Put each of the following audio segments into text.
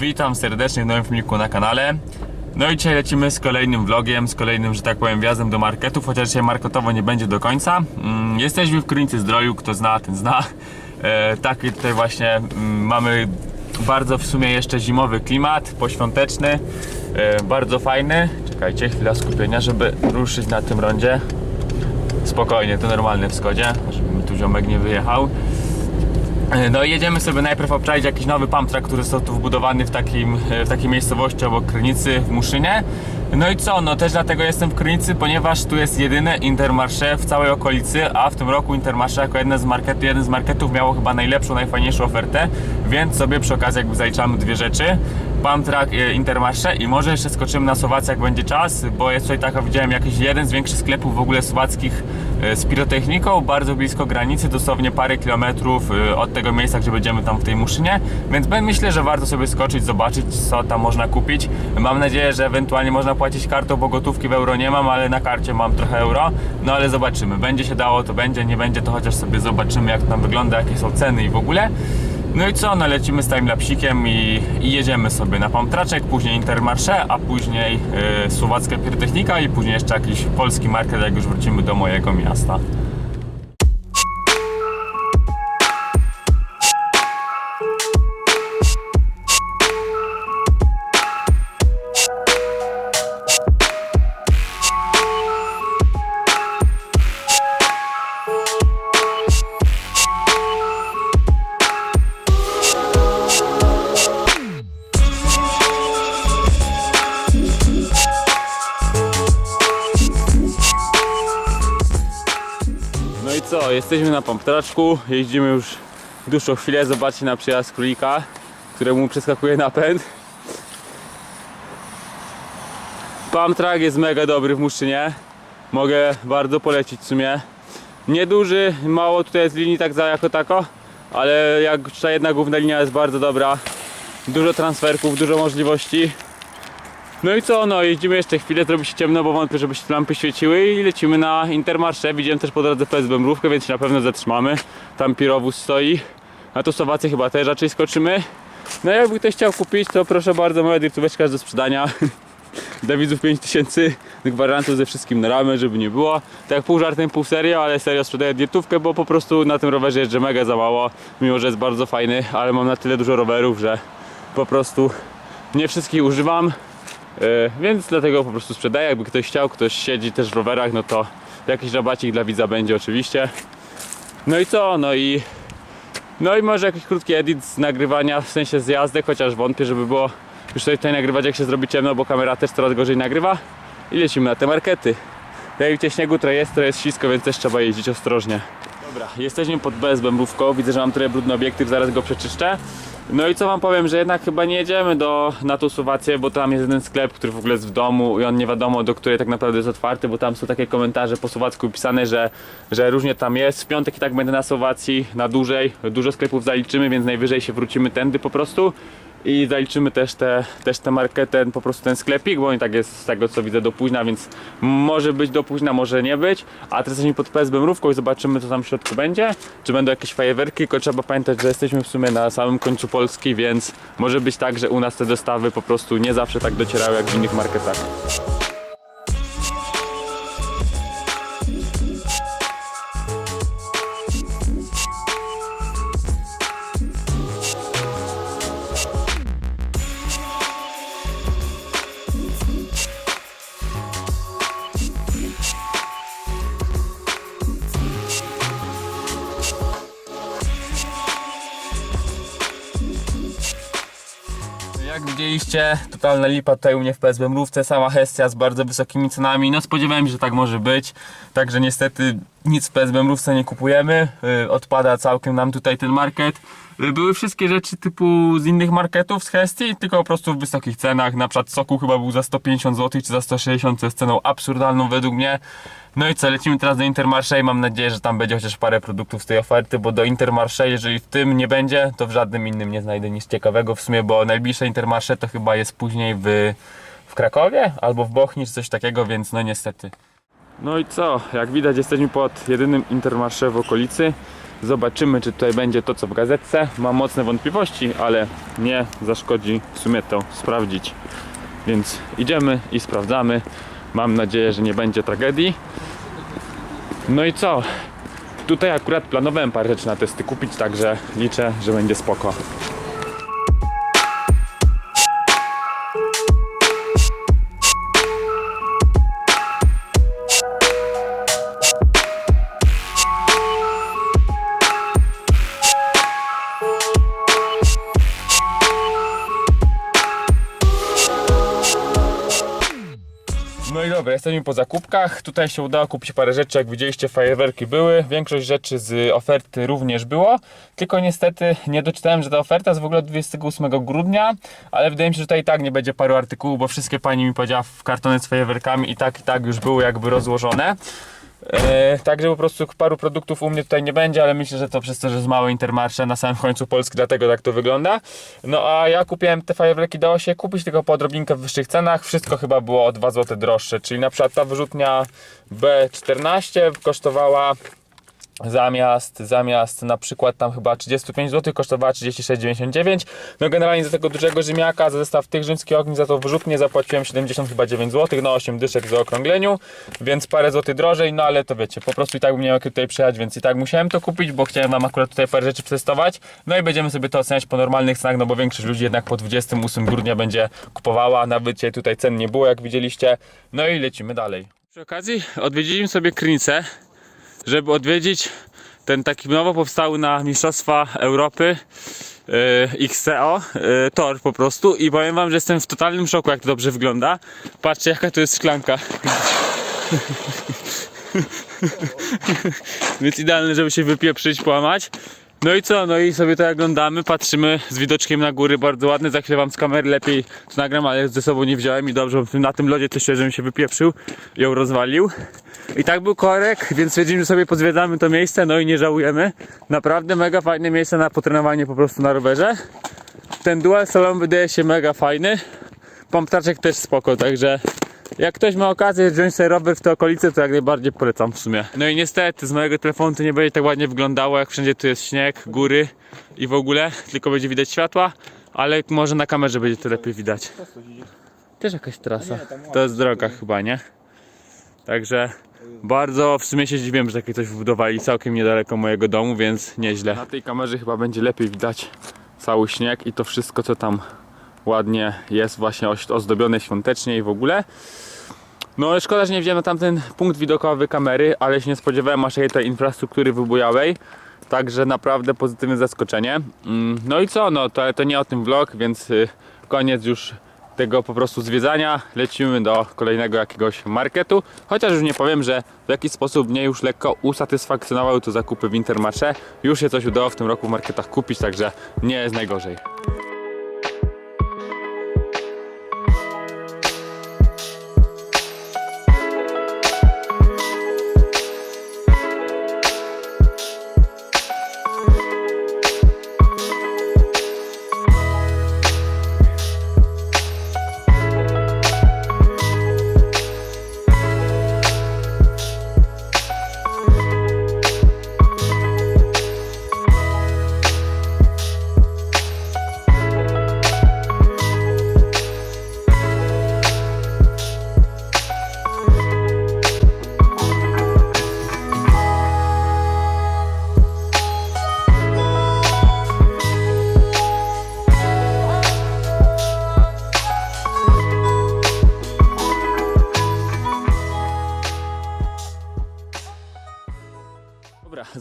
Witam serdecznie w nowym filmiku na kanale. No i dzisiaj lecimy z kolejnym vlogiem, z kolejnym, że tak powiem, wjazdem do marketów, chociaż dzisiaj marketowo nie będzie do końca. Mm, Jesteśmy w Krynicy Zdroju, kto zna, ten zna. E, taki tutaj właśnie mm, mamy bardzo w sumie jeszcze zimowy klimat, poświąteczny, e, bardzo fajny. Czekajcie, chwila skupienia, żeby ruszyć na tym rondzie. Spokojnie, to normalne w Skodzie, żeby mi tu ziomek nie wyjechał. No i jedziemy sobie najpierw obczaić jakiś nowy pump który został tu wbudowany w, takim, w takiej miejscowości obok Krynicy w Muszynie. No i co, no też dlatego jestem w Krynicy, ponieważ tu jest jedyne Intermarché w całej okolicy, a w tym roku Intermarché jako jeden z, marketu, jeden z marketów miało chyba najlepszą, najfajniejszą ofertę, więc sobie przy okazji jakby zaliczamy dwie rzeczy. Pump track e, Intermarché. I może jeszcze skoczymy na Słowację jak będzie czas, bo jest tutaj taka, widziałem jakiś jeden z większych sklepów w ogóle słowackich e, z pirotechniką, bardzo blisko granicy, dosłownie parę kilometrów e, od tego miejsca, gdzie będziemy tam w tej Muszynie, więc myślę, że warto sobie skoczyć, zobaczyć co tam można kupić. Mam nadzieję, że ewentualnie można płacić kartą, bo gotówki w euro nie mam, ale na karcie mam trochę euro, no ale zobaczymy, będzie się dało, to będzie, nie będzie, to chociaż sobie zobaczymy jak tam wygląda, jakie są ceny i w ogóle. No i co, no lecimy z timelapsikiem i, i jedziemy sobie na Pamtraczek, później Intermarché, a później yy, Słowacka Pirotechnika i później jeszcze jakiś polski market, jak już wrócimy do mojego miasta. Jesteśmy na Pamtraczku, jeździmy już dłuższą chwilę, zobaczcie na przyjazd królika, któremu przeskakuje napęd. Pamtrak jest mega dobry w Muszczynie, mogę bardzo polecić w sumie. Nieduży, mało tutaj jest linii tak za jako tako, ale jak ta jedna główna linia jest bardzo dobra, dużo transferków, dużo możliwości. No i co, no jeździmy jeszcze chwilę, zrobi się ciemno, bo wątpię, żeby się lampy świeciły i lecimy na Intermarché. Widziałem też po drodze PS Bębrówkę, więc się na pewno zatrzymamy. Tam pirowóz stoi. Na tu Słowację chyba też raczej skoczymy. No jakby ktoś chciał kupić, to proszę bardzo, moja dirtóweczka jest do sprzedania. Dla widzów 5000 gwarantów ze wszystkim na ramę, żeby nie było. Tak pół żartem, pół serio, ale serio sprzedaję dirtówkę, bo po prostu na tym rowerze jeżdżę mega za mało. Mimo, że jest bardzo fajny, ale mam na tyle dużo rowerów, że po prostu nie wszystkich używam. E, Więc dlatego po prostu sprzedaję. Jakby ktoś chciał, ktoś siedzi też w rowerach, no to jakiś rabacik dla widza będzie oczywiście. No i co? No i no i może jakiś krótki edit z nagrywania, w sensie z jazdy, chociaż wątpię, żeby było już sobie tutaj nagrywać jak się zrobi ciemno, bo kamera też coraz gorzej nagrywa. I lecimy na te markety. Jak widzicie śniegu trochę jest, to jest ślisko, więc też trzeba jeździć ostrożnie. Dobra, jesteśmy pod BS Bębówką. Widzę, że mam trochę brudny obiektyw, zaraz go przeczyszczę. No i co wam powiem, że jednak chyba nie jedziemy do, na tą Słowację, bo tam jest jeden sklep, który w ogóle jest w domu i on nie wiadomo do której tak naprawdę jest otwarty, bo tam są takie komentarze po słowacku pisane, że, że różnie tam jest. W piątek i tak będę na Słowacji na dłużej, dużo sklepów zaliczymy, więc najwyżej się wrócimy tędy po prostu. I zaliczymy też te, też markę, ten, po prostu ten sklepik, bo on i tak jest z tego co widzę do późna, więc może być do późna, może nie być. A teraz jesteśmy pod PSB Mrówką i zobaczymy co tam w środku będzie. Czy będą jakieś fajerwerki, tylko trzeba pamiętać, że jesteśmy w sumie na samym końcu Polski, więc może być tak, że u nas te dostawy po prostu nie zawsze tak docierały jak w innych marketach. Widzieliście, totalna lipa tutaj u mnie w PSB Mrówce, sama Hestia z bardzo wysokimi cenami. No spodziewałem się, że tak może być, także niestety nic w PSB Mrówce nie kupujemy. Yy, Odpada całkiem nam tutaj ten market. Yy, Były wszystkie rzeczy typu z innych marketów z Hestii, tylko po prostu w wysokich cenach. Na przykład soku chyba był za 150 zł czy za 160, co jest ceną absurdalną według mnie. No i co, lecimy teraz do Intermarché i mam nadzieję, że tam będzie chociaż parę produktów z tej oferty, bo do Intermarché, jeżeli w tym nie będzie, to w żadnym innym nie znajdę nic ciekawego w sumie, bo najbliższe Intermarché to chyba jest później w, w Krakowie albo w Bochni czy coś takiego, więc no niestety. No i co, jak widać jesteśmy pod jedynym Intermarché w okolicy. Zobaczymy, czy tutaj będzie to, co w gazetce. Mam mocne wątpliwości, ale nie zaszkodzi w sumie to sprawdzić. Więc idziemy i sprawdzamy. Mam nadzieję, że nie będzie tragedii. No i co? Tutaj akurat planowałem parę rzeczy na testy kupić, także liczę, że będzie spoko. Dobra, jesteśmy po zakupkach. Tutaj się udało kupić parę rzeczy, jak widzieliście, fajerwerki były. Większość rzeczy z oferty również było. Tylko niestety nie doczytałem, że ta oferta jest w ogóle od 28 grudnia, ale wydaje mi się, że tutaj i tak nie będzie paru artykułów, bo wszystkie pani mi powiedziała w kartony z fajerwerkami i tak i tak już były jakby rozłożone. E, także po prostu paru produktów u mnie tutaj nie będzie, ale myślę, że to przez to, że jest małe intermarsze na samym końcu Polski, dlatego tak to wygląda. No a ja kupiłem te fajerwerki, dało się kupić tylko po odrobinkę w wyższych cenach. Wszystko chyba było o 2 zł droższe, czyli na przykład ta wyrzutnia B14 kosztowała Zamiast, zamiast na przykład tam chyba 35 zł kosztowała 36,99. No generalnie za tego dużego Rzymiaka, za zestaw tych rzymskich ogni, za to wyrzutnie zapłaciłem 70 chyba 9 zł, no 8 dyszek w zaokrągleniu, więc parę złotych drożej, no ale to wiecie, po prostu i tak bym miał tutaj przejechać, więc i tak musiałem to kupić, bo chciałem wam akurat tutaj parę rzeczy przetestować. No i będziemy sobie to oceniać po normalnych cenach, no bo większość ludzi jednak po 28 grudnia będzie kupowała, nawet dzisiaj tutaj cen nie było, jak widzieliście. No i lecimy dalej. Przy okazji odwiedziliśmy sobie Krynicę, żeby odwiedzić ten taki nowo powstały na Mistrzostwa Europy yy, XCO yy, tor po prostu i powiem wam, że jestem w totalnym szoku jak to dobrze wygląda. Patrzcie jaka to jest szklanka. Więc idealne, żeby się wypieprzyć, połamać. No i co? No i sobie to oglądamy, patrzymy z widoczkiem na góry, bardzo ładny. Za chwilę wam z kamery lepiej to nagram, ale ze sobą nie wziąłem i dobrze, na tym lodzie też żebym się wypieprzył ją rozwalił. I tak był korek, więc stwierdziliśmy, że sobie pozwiedzamy to miejsce, no i nie żałujemy. Naprawdę mega fajne miejsce na potrenowanie po prostu na rowerze. Ten dual salon wydaje się mega fajny. Pomptaczek też spoko, także jak ktoś ma okazję wziąć sobie rower w te okolice, to jak najbardziej polecam w sumie. No i niestety z mojego telefonu to nie będzie tak ładnie wyglądało, jak wszędzie tu jest śnieg, góry i w ogóle, tylko będzie widać światła, ale może na kamerze będzie to lepiej widać. Też jakaś trasa. To jest droga chyba, nie? Także bardzo w sumie się zdziwiłem, że takie coś wybudowali całkiem niedaleko mojego domu, więc nieźle. Na tej kamerze chyba będzie lepiej widać cały śnieg i to wszystko co tam ładnie jest właśnie ozdobione świątecznie i w ogóle. No szkoda, że nie wziąłem na tamten punkt widokowy kamery, ale się nie spodziewałem aż tej infrastruktury wybujałej. Także naprawdę pozytywne zaskoczenie. Mm, No i co, no to, to nie o tym vlog, więc y, koniec już tego po prostu zwiedzania. Lecimy do kolejnego jakiegoś marketu. Chociaż już nie powiem, że w jakiś sposób mnie już lekko usatysfakcjonowały to zakupy w Intermarché. Już się coś udało w tym roku w marketach kupić, także nie jest najgorzej.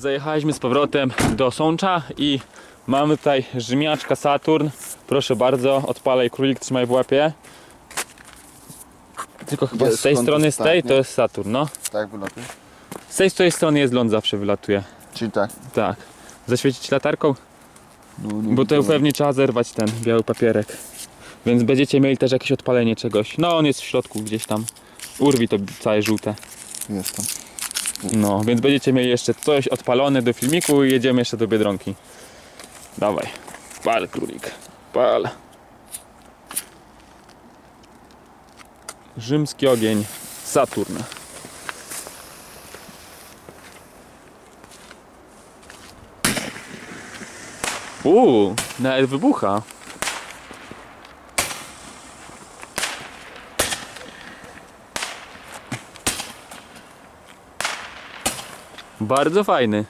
Zajechaliśmy z powrotem do Sącza i mamy tutaj Rzymiaczka Saturn. Proszę bardzo, odpalaj królik, trzymaj w łapie. Tylko chyba Jest z tej strony, z tej, to jest Saturn, no. Tak wylatuje. Z tej, z tej strony jest ląd, zawsze wylatuje. Czyli tak. Tak. Zaświecić latarką? No, nie Bo to widzę. pewnie trzeba zerwać ten biały papierek. Więc będziecie mieli też jakieś odpalenie czegoś. No, on jest w środku gdzieś tam. Urwi to całe żółte. Jest tam. No, więc będziecie mieli jeszcze coś odpalone do filmiku i jedziemy jeszcze do Biedronki. Dawaj, pal królik, pal. Rzymski ogień, Saturn. Uuu, nawet wybucha. Bardzo fajny.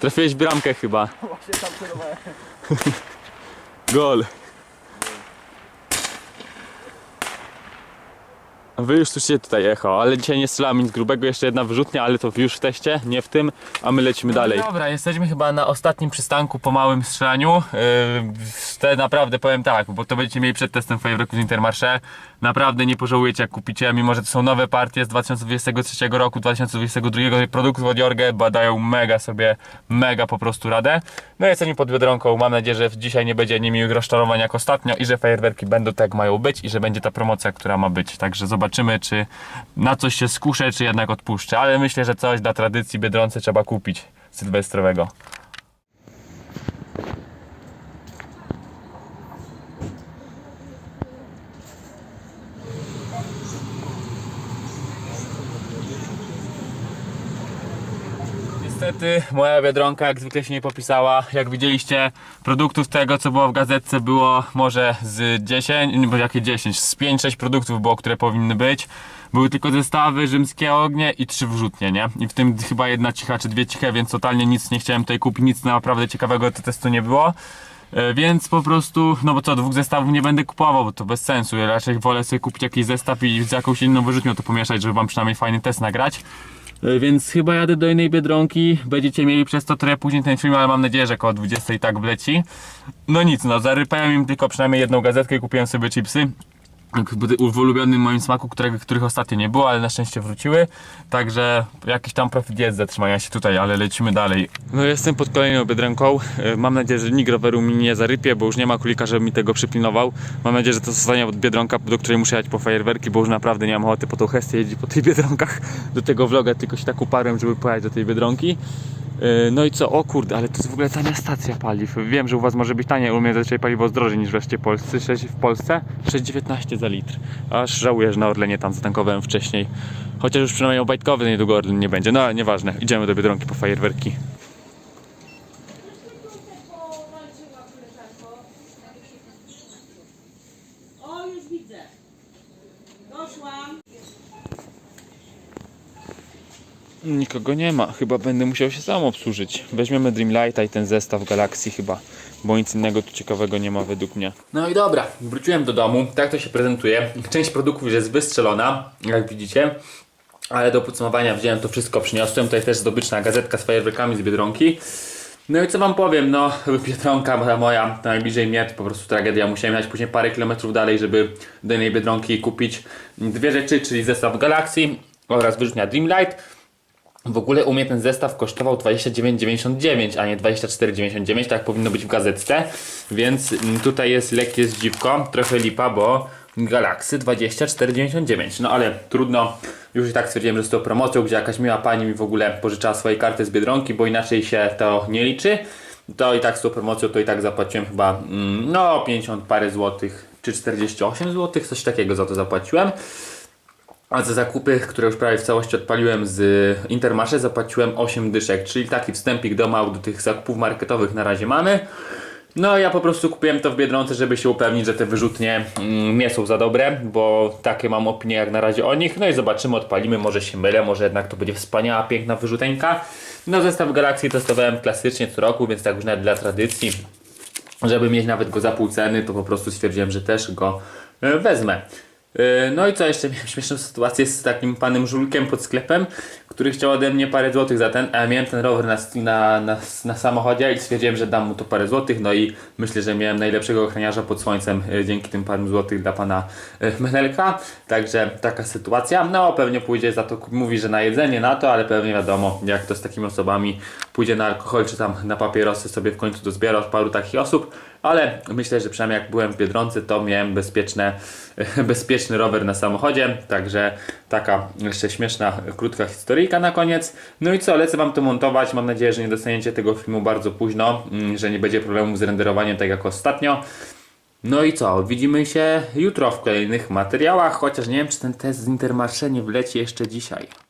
Trafiłeś w bramkę chyba. Właśnie tam celowałem. Gol. Wy już słyszycie tutaj echo, ale dzisiaj nie strzelamy nic grubego, jeszcze jedna wyrzutnia, ale to już w teście, nie w tym, a my lecimy dalej. Dobra, jesteśmy chyba na ostatnim przystanku po małym strzelaniu. Yy, te naprawdę powiem tak, bo to będziecie mieli przed testem fajerwerków z Intermarché. Naprawdę nie pożałujecie jak kupicie, mimo że to są nowe partie z 2023 roku, 2022 produktów od Jorge, badają mega sobie, mega po prostu radę. No jesteśmy pod Biedronką, mam nadzieję, że dzisiaj nie będzie niemiłych rozczarowań jak ostatnio i że fajerwerki będą tak jak mają być i że będzie ta promocja, która ma być. Także zobaczymy, czy na coś się skuszę, czy jednak odpuszczę, ale myślę, że coś dla tradycji Biedronce trzeba kupić sylwestrowego. Niestety moja biedronka jak zwykle się nie popisała. Jak widzieliście, produktów tego co było w gazetce było może z 10, nie, bo jakie 10, z 5-6 produktów było, które powinny być. Były tylko zestawy, rzymskie ognie i trzy wrzutnie, nie? I w tym chyba jedna cicha czy dwie ciche, więc totalnie nic nie chciałem tutaj kupić, nic naprawdę ciekawego do testu nie było. E, Więc po prostu, no bo co, dwóch zestawów nie będę kupował, bo to bez sensu. Ja raczej wolę sobie kupić jakiś zestaw i z jakąś inną wyrzutnią to pomieszać, żeby wam przynajmniej fajny test nagrać. E, Więc chyba jadę do innej Biedronki, będziecie mieli przez to trochę później ten film, ale mam nadzieję, że koło 20 i tak wleci. No nic, no zarypałem im tylko przynajmniej jedną gazetkę i kupiłem sobie chipsy. W ulubionym moim smaku, którego, których ostatnio nie było, ale na szczęście wróciły. Także jakiś tam profit jest zatrzymania się tutaj, ale lecimy dalej. No jestem pod kolejną biedronką. E, Mam nadzieję, że nikt roweru mi nie zarypie, bo już nie ma królika, żeby mi tego przypilnował. Mam nadzieję, że to zostanie od biedronka, do której muszę jechać po fajerwerki, bo już naprawdę nie mam ochoty po tą hestię jeździć po tych biedronkach. Do tego vloga tylko się tak uparłem, żeby pojechać do tej biedronki. E, No i co? O kurde, ale to jest w ogóle tania stacja paliw. Wiem, że u Was może być taniej, u mnie zazwyczaj paliwo drożej niż wreszcie Polsce. Sześć- W Polsce 6,19 za litr. Aż żałuję, że na Orlenie tam zatankowałem wcześniej. Chociaż już przynajmniej obajtkowy niedługo Orlen nie będzie. No ale nieważne, idziemy do Biedronki po fajerwerki. O, już widzę. Doszłam. Nikogo nie ma, chyba będę musiał się sam obsłużyć. Weźmiemy Dreamlighta i ten zestaw Galaxy chyba, bo nic innego tu ciekawego nie ma według mnie. No i dobra, wróciłem do domu, tak to się prezentuje. Część produktów już jest wystrzelona, jak widzicie. Ale do podsumowania wziąłem to wszystko, przyniosłem. Tutaj też zdobyczna gazetka z fajerwerkami z Biedronki. No i co wam powiem, no Biedronka moja, moja najbliżej mnie to po prostu tragedia. Musiałem jechać później parę kilometrów dalej, żeby do innej Biedronki kupić dwie rzeczy, czyli zestaw Galaxy oraz wyrzutnia Dreamlight. W ogóle u mnie ten zestaw kosztował 29,99, a nie 24,99, tak powinno być w gazetce. Więc mm, tutaj jest lekkie zdziwko, trochę lipa, bo Galaxy 24,99. No ale trudno, już i tak stwierdziłem, że z tą promocją, gdzie jakaś miła pani mi w ogóle pożyczała swoje karty z Biedronki, bo inaczej się to nie liczy. To i tak z tą promocją to i tak zapłaciłem chyba mm, no 50 parę złotych, czy 48 złotych, coś takiego za to zapłaciłem. A za zakupy, które już prawie w całości odpaliłem z Intermarché zapłaciłem 8 dyszek, czyli taki wstępik do mału do tych zakupów marketowych na razie mamy. No ja po prostu kupiłem to w Biedronce, żeby się upewnić, że te wyrzutnie mm, nie są za dobre, bo takie mam opinie jak na razie o nich. No i zobaczymy, odpalimy, może się mylę, może jednak to będzie wspaniała, piękna wyrzuteńka. No zestaw Galaxy testowałem klasycznie co roku, więc tak już nawet dla tradycji żeby mieć nawet go za pół ceny, to po prostu stwierdziłem, że też go e, wezmę. E, No i co jeszcze? Miałem śmieszną sytuację z takim panem Żulkiem pod sklepem, który chciał ode mnie parę złotych za ten, a ja miałem ten rower na, na, na, na samochodzie i stwierdziłem, że dam mu to parę złotych, no i myślę, że miałem najlepszego ochroniarza pod słońcem e, dzięki tym paru złotych dla pana e, Menelka, także taka sytuacja, no pewnie pójdzie za to, mówi, że na jedzenie, na to, ale pewnie wiadomo, jak to z takimi osobami pójdzie na alkohol czy tam na papierosy sobie w końcu dozbiera od paru takich osób, ale myślę, że przynajmniej jak byłem w Biedronce, to miałem bezpieczne, bezpieczny rower na samochodzie, także taka jeszcze śmieszna, krótka historyjka na koniec. No i co, lecę Wam to montować, mam nadzieję, że nie dostaniecie tego filmu bardzo późno, mm, że nie będzie problemu z renderowaniem tak jak ostatnio. No i co, widzimy się jutro w kolejnych materiałach, chociaż nie wiem, czy ten test z Intermarché nie wleci jeszcze dzisiaj.